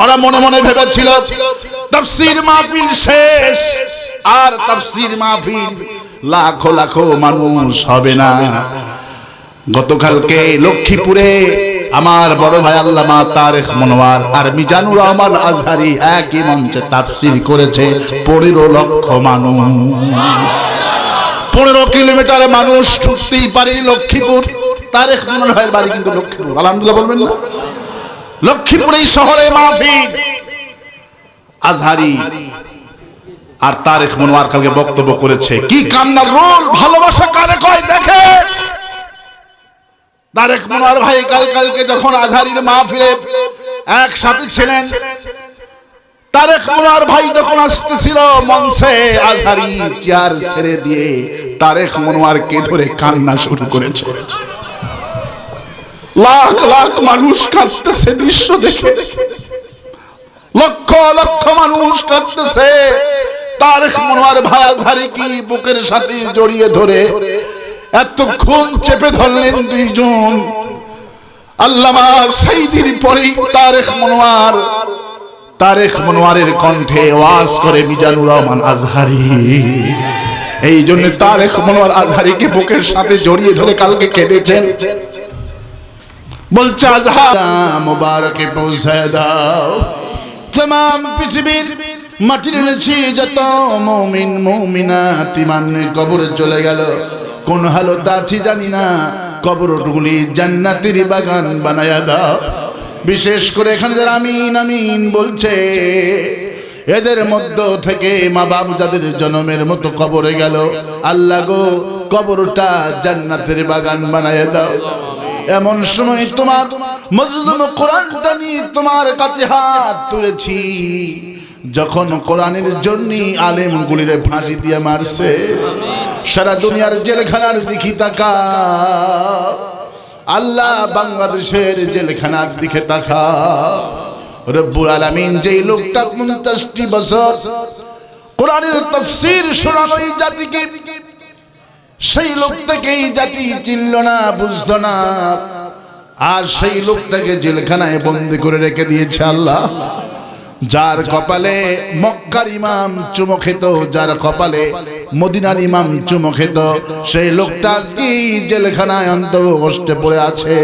ওরা মনে মনে ভেবেছিল, তাফসীর মাহফিল শেষ, আর তাফসীর মাহফিল লাখো লাখো মানুষ হবে না। গতকালকে লক্ষ্মীপুরে আমার বড় ভাই আল্লামা তারেক মনোয়ার আর মিজানুর রহমান আজহারি একই মঞ্চে তাফসীর করেছে পনেরো লক্ষ মানুষ। পনেরো কিলোমিটার মানুষ ঢুকতেই পারে লক্ষ্মীপুর। তারেক মনোয়ারের বাড়ি কিন্তু লক্ষ্মীপুর। আলহামদুলিল্লাহ বলবেন না? লক্ষ্মীপুর এই শহরে মাহফিল। আজহারি আর তারেক মনোয়ার কালকে বক্তব্য করেছে। কি কান্নার রোল? ভালোবাসা কারে কয়? দেখে। তারেক মনোয়ার ভাই কাল কালকে যখন আজহারির মাহফিলে একসাথে ছিলেন, তারেক মনোয়ার ভাই যখন আসতেছিল মঞ্চে আজহারি চেয়ার ছেড়ে দিয়ে, তারেক মনোয়ারকে ধরে কান্না শুরু করেছে। লাখ লাখ মানুষ কাঁদতেছে দৃশ্য দেখে। লক্ষ লক্ষ মানুষ কাঁদতেছে। তারেক মনোয়ার কি বুকের সাথে জড়িয়ে ধরে চেপে ধরলেন দুইজন। আল্লামা সাইদির পরেই তারেক মনোয়ার, তারেক মনোয়ারের কণ্ঠে ওয়াজ করে মিজানুর রহমান আজহারি। এই জন্য তারেক মনোয়ার আজহারিকে বুকের সাথে জড়িয়ে ধরে কালকে কেঁদেছেন। বলছে মুবারকে পৌঁছায় দাও। তমাম পৃথিবীর মাটির নিচে যত মৌমিন মমিনা তিমান কবরে চলে গেল। কোন হালত আছি জানি না। কবরগুলি জান্নাতির বাগান বানায় দাও। বিশেষ করে এখানে যারা আমিন আমিন বলছে, এদের মধ্য থেকে মা বাবু যাদের জন্মের মতো কবরে গেল, আল্লাহ গো, কবরটা জান্নাতের বাগান বানায় দাও। এমন সময় তোমার মজলুম কোরআনটা নিয়ে তোমার কাছে হাত তুলেছি। যখন কোরআনের জন্য আলেম গুলিরে ফাঁসি দিয়ে মারছে, সারা দুনিয়ার জেলখানার দিকে তাকা আল্লাহ বাংলাদেশের জেলখানার দিকে তাকা রব্বুল আলামিন যেই লোকটা পঞ্চাশটি বছর কোরআনের তফসির শোনানো জাতিকে সেই লোকটাকে এই জাতি চিনল না, বুঝলো না। আর সেই লোকটাকে জেলখানায় বন্দি করে রেখে দিয়েছে আল্লাহ। যার কপালে মক্কার ইমাম চুমো খেত, যার কপালে মদিনার ইমাম চুমো খেত, সেই লোকটা আজকে জেলখানায় অন্ত পড়ে আছে।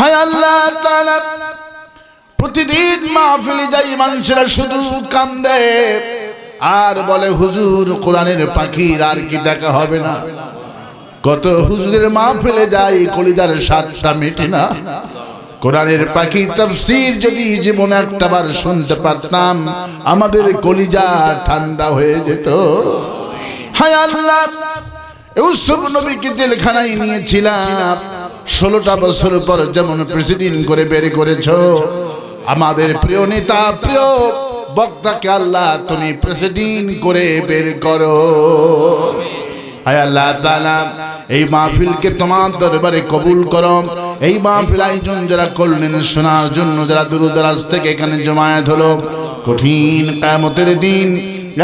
হায় আল্লাহ প্রতিদিন মাহফিলে যাই মানুষেরা শুধু কান্দে। আর বলে, হুজুর, কোরআনের পাখির আর কি দেখা হবে না? কত হুজুরের মা ফেলে যায় কলিদার সাতটা মেটে না। কোরআনের পাখি তফসির যদি জীবনে একটা বার শুনতে পারতাম, আমাদের কলিজা ঠান্ডা হয়ে যেত। হায় আল্লাহ, ইউসুফ নবীকে জেলখানায় নিয়েছিলাম। ষোলোটা বছর পর যেমন প্রেসিডেন্ট করে বের করেছ, আমাদের প্রিয় নেতা, প্রিয় বক্তাকে আল্লাহ তুমি প্রেসিডেন্ট করে বের করো। হায় আল্লাহ তাআলা, এই মাহফিলকে তোমার দরবারে কবুল করো। এই মাহফিল আয়োজন যারা করলেন শোনার জন্য যারা দূরদরাজ থেকে এখানে জমায়েত হলো, কঠিন কামতের দিন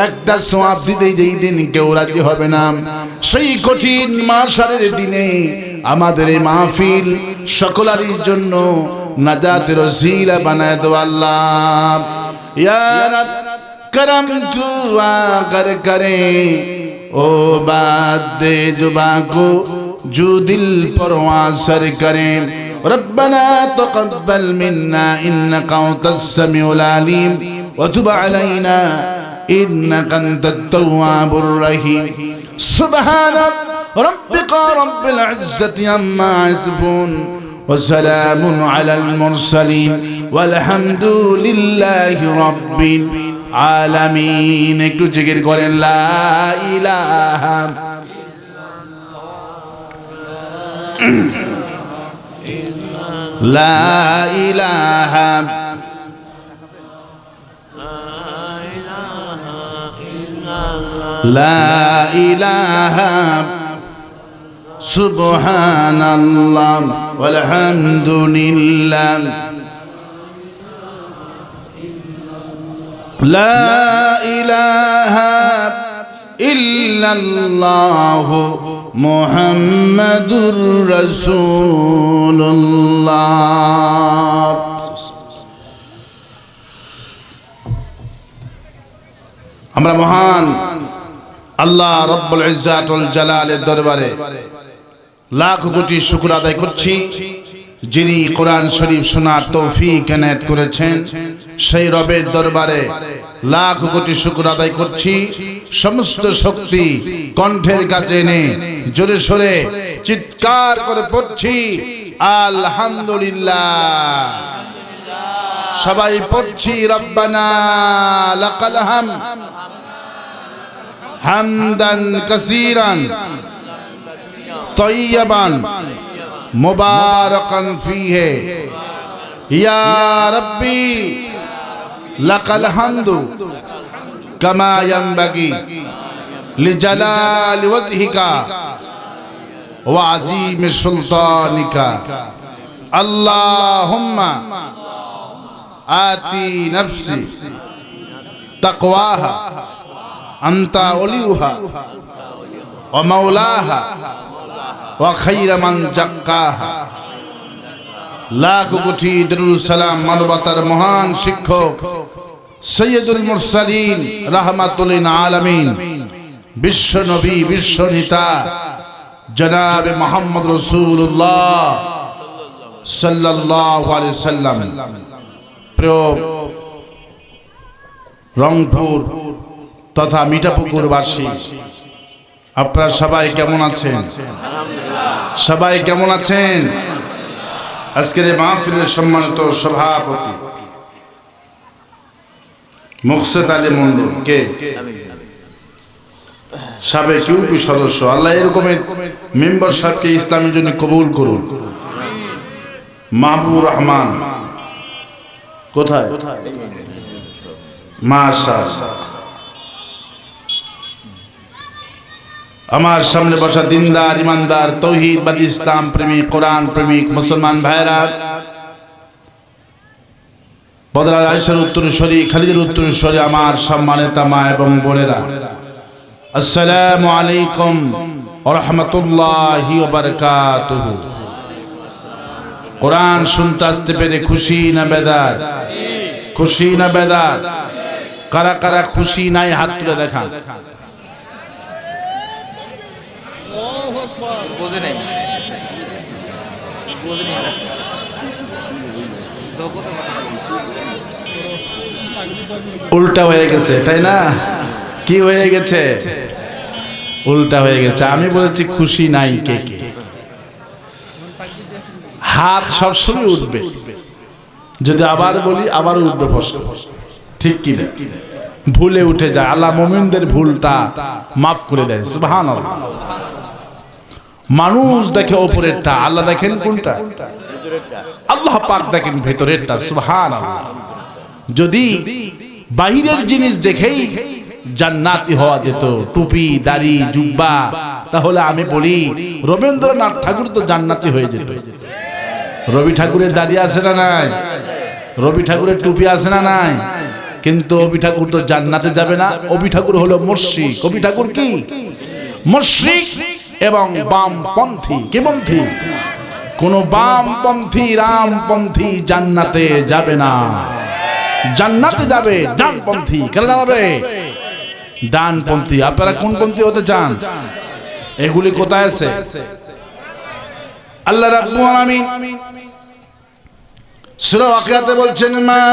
একটা সোয়াব দিতে যেই দিন কেউ রাজি হবে না। সেই কঠিন মাসারের দিনে আমাদের এই মাহফিল সকলারই জন্য নাজাতের ওসিলা বানায় দো আল্লাহ। یا رب کرم تو آ کر کرے او بات دے زباں کو جو دل پرواں سر کریں ربنا تقبل منا انك انت السميع العليم وتب علينا انك انت التواب الرحيم سبحان ربك رب العزه عما يصفون وسلام على المرسلين আলহামদুলিল্লাহি রাব্বিল আলামিন। একটু জিকির করেন লা ইলাহা লা ইলাহা লা ইলাহা সুবহানাল্লাহ। ওয়ালহামদুলিল্লাহ। لا إله إلا الله محمد رسول الله আমরা মহান আল্লাহ রব্বুল ইজ্জাতুল জালালের দরবারে লাখ কোটি শুকর আদায় করছি, যিনি কোরআন শরীফ শোনার তৌফিক এনায়েত করেছেন। সেই রবের দরবারে লাখ কোটি শুকুর আদায় করছি। সমস্ত শক্তি কণ্ঠের কাছে এনে জোরে সোরে চিৎকার করে পড়ছি। আলহামদুলিল্লাহ। সবাই পড়ছি, রব্বানা হাম। হামদান কাসিরান। তৈয়বান। মোবারকান ফিহে। ইয়া রব্বী লাকাল হামদু কামা ইয়ানবাগি লিজালালি ওয়াজহিকা ওয়া আজিম সুলতানিকা। আল্লাহুম্মা আতি নাফসি তাকওয়াহা, আনতা ওলিউহা ওয়া মাওলাহা ওয়া খায়রা মান জাক্কাহা। লাখ কোটি দরুদ সালাম মানবতার মহান শিক্ষক সৈয়দুল মুরসালিন রাহমাতুলিন আলামিন, বিশ্ব নবী, বিশ্ব নেতা, জনাব মোহাম্মদ রসুল্লাহ আলাইহি সাল্লাম। প্রিয় রংপুর তথা মিঠাপুকুরবাসী, আপনারা সবাই কেমন আছেন? সবাই কেমন আছেন? আজকের এই মাহফিলের সম্মানিত সভাপতি মুকসেদ আলী মন্ডল, কে? সাবেক ইউপি সদস্য। আল্লাহ এরকমের মেম্বার সাহেবকে ইসলামের জন্য কবুল করুন। মাহবুব রহমান। কোথায়? আমার সামনে বসা দিনদার, ইমানদার, তৌহিদ, বাদ ইসলাম প্রেমিক, কোরআন প্রেমিক, মুসলমান ভাইরা বদলার আয়সার উত্তরস্বরী, খালিদের উত্তরস্বরী, আমার সম্মানিত মা এবং বোনেরা। আসসালামু আলাইকুম রহমতুল্লাহি কোরআন শুনতে আসতে পেরে খুশি না বেদার? খুশি না বেদার? কারা কারা খুশি নাই হাত তুলে দেখা বোঝে উল্টা হয়ে গেছে, তাই না? কি হয়ে গেছে? উল্টা হয়ে গেছে। আমি বলেছি খুশি নাই কে কে। হাত সবসময় উঠবে। যদি আবার বলি আবার উঠবে ঠিক কি না? ভুলে উঠে যায়। আল্লাহ মোমিনদের ভুলটা মাফ করে দেয় সুবহান মানুষ দেখে ওপরেরটা, আল্লাহ দেখেন কোনটা? আল্লাহ পাক দেখেন ভেতরেরটা সুবহান যদি বাহিরের জিনিস দেখেই জান্নাতি হওয়া যেত টুপি দাড়ি জুব্বা তাহলে আমি বলি রবীন্দ্রনাথ ঠাকুর তো জান্নাতি হয়ে যেত। রবি ঠাকুরের দাড়ি আছে না নাই? রবি ঠাকুরের টুপি আছে না নাই? কিন্তু অবি ঠাকুর তো জান্নাতে যাবে না। অবি ঠাকুর হলো মুর্শিক। কবি ঠাকুর কি? মুর্শিক এবং বামপন্থী। কি পন্থী? কোন বামপন্থী রামপন্থী জান্নাতে যাবে না। জান্নাতে যাবে, ডানপন্থী, কেন যাবে ডানপন্থী, আপনারা কোন পন্থী হতে চান? এগুলি কোথায় আছে? আল্লাহ রাব্বুল আলামিন সূরা ওয়াকিয়াতে বলছেন, মা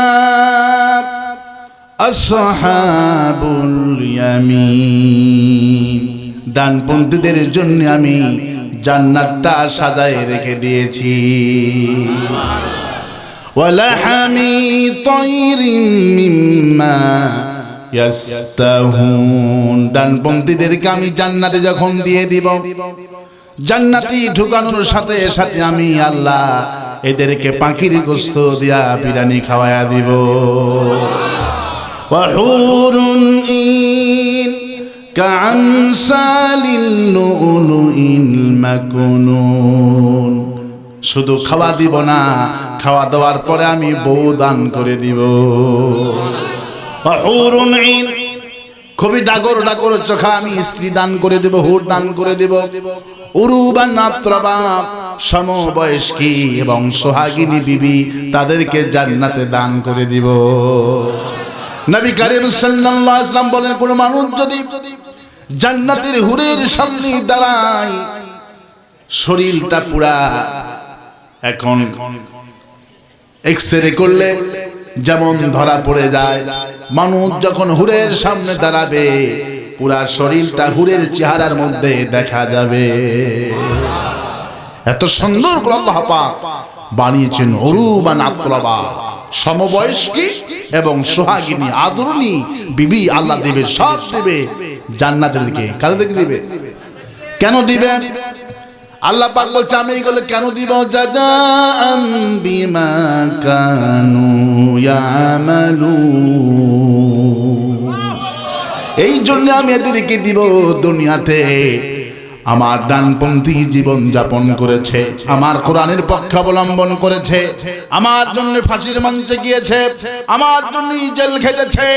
আসহাবুল ইয়ামিন। ডানপন্থীদের জন্য আমি জান্নাতটা সাজায় রেখে দিয়েছি। ওয়ালাহামি তৈরিম মিম্মা ইয়াস্তাহুন ডানপন্থীদেরকে আমি জান্নাতে যখন দিয়ে দিব জান্নাতি ঢুকানোর সাথে সাথে আমি আল্লাহ এদেরকে পাখির গোস্ত দিয়া বিরিয়ানি খাওয়ায়া দিব। ওয়াহুরুন ইন কামসালিল লুলুইল মাকুনুন শুধু খাওয়া দিব না খাওয়া দাওয়ার পরে আমি বউ দান করে দিব। খুবই ডাগর ডাগর চোখা আমি স্ত্রী দান করে দেব হুর দান করে দেব। উরুবা নাত্রবা সমবয়স্কী এবং সোহাগিনী বিবি তাদেরকে জান্নাতে দান করে দিব। নবী করিম সাল্লাল্লাহু আলাইহি ওয়াসাল্লাম বলেন কোন মানুষ যদি জান্নাতের হুরের সামনে দাঁড়ায় শরীরটা পুরা এখন এক্সরে করলে যেমন ধরা পড়ে যায়, মানুষ যখন হুরের সামনে দাঁড়াবে, পুরা শরীরটা হুরের চেহারার মধ্যে দেখা যাবে। এত সুন্দর করে আল্লাহ পাক বানিয়েছেন অরুবান আত্মলাবা সমবয়স্কী এবং সোহাগিনী, আদরণী বিবি আল্লাহ দেবে সব দেবে জান্নাতেরকে কাদেরকে দিবে? কেন দিবে? আল্লাহ পাক বলছে, আমি এগুলো কেন দিব? জাজাম বিমা কানু ইয়ামালুন। এই জন্য আমি এদেরকে দিব দুনিয়াতে। আমার ডানপন্থী জীবন যাপন করেছে, আমার কোরআনের পক্ষ অবলম্বন করেছে, আমার জন্য ফাঁসির মঞ্চে গিয়েছে, আমার জন্য জেল খেটেছে,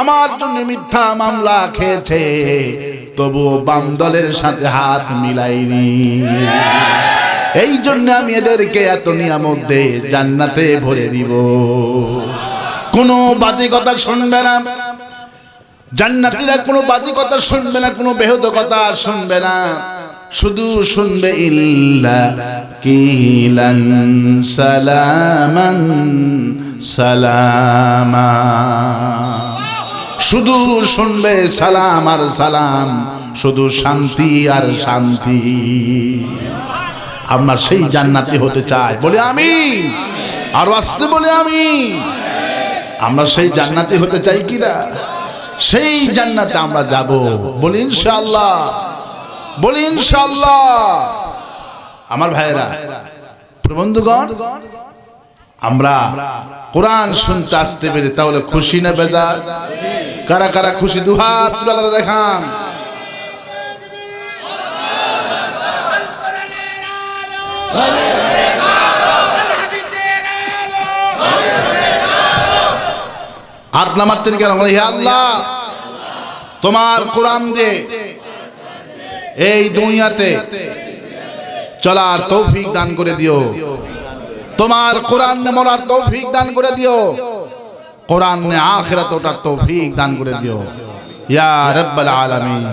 আমার জন্য মিথ্যা মামলা খেয়েছে। তবু বাম দলের সাথে হাত মিলাইনি। এই জন্য আমি এদেরকে এত নিয়ামত দে জান্নাতে ভরে দিব। কোনো বাজে কথা শুনবে না। জান্নাতীরা কোনো বাজে কথা শুনবে না, কোনো বেহদ কথা শুনবে না। শুধু শুনবে, ইল্লা কিলান সালামান সালামা। শুধু শুনবে সালাম আর সালাম, শুধু শান্তি আর শান্তি। আমরা সেই জান্নাতি হতে চাই। বলে আমি আর আসতে বলে আমি আমরা সেই জান্নাতি হতে চাই কিনা সেই জান্নাতে আমরা যাব। বলি ইনশাল্লাহ বলি ইনশাল্লাহ আমার ভাইয়েরা প্রবন্ধুগণ আমরা কোরআন শুনতে আসতে পেরে তাহলে খুশি না বেজার? কারা কারা খুশি দুহাত তুলে দেখান। হাত নামাতেন কেন হে আল্লাহ, তোমার কোরআন দিয়ে এই দুনিয়াতে চলার তৌফিক দান করে দিও। তোমার কোরআন মরার তৌফিক দান করে দিও। কোরআন আখিরাত ওটার তৌফিক দান করে দিও। ইয়া রব্বাল আলামিন।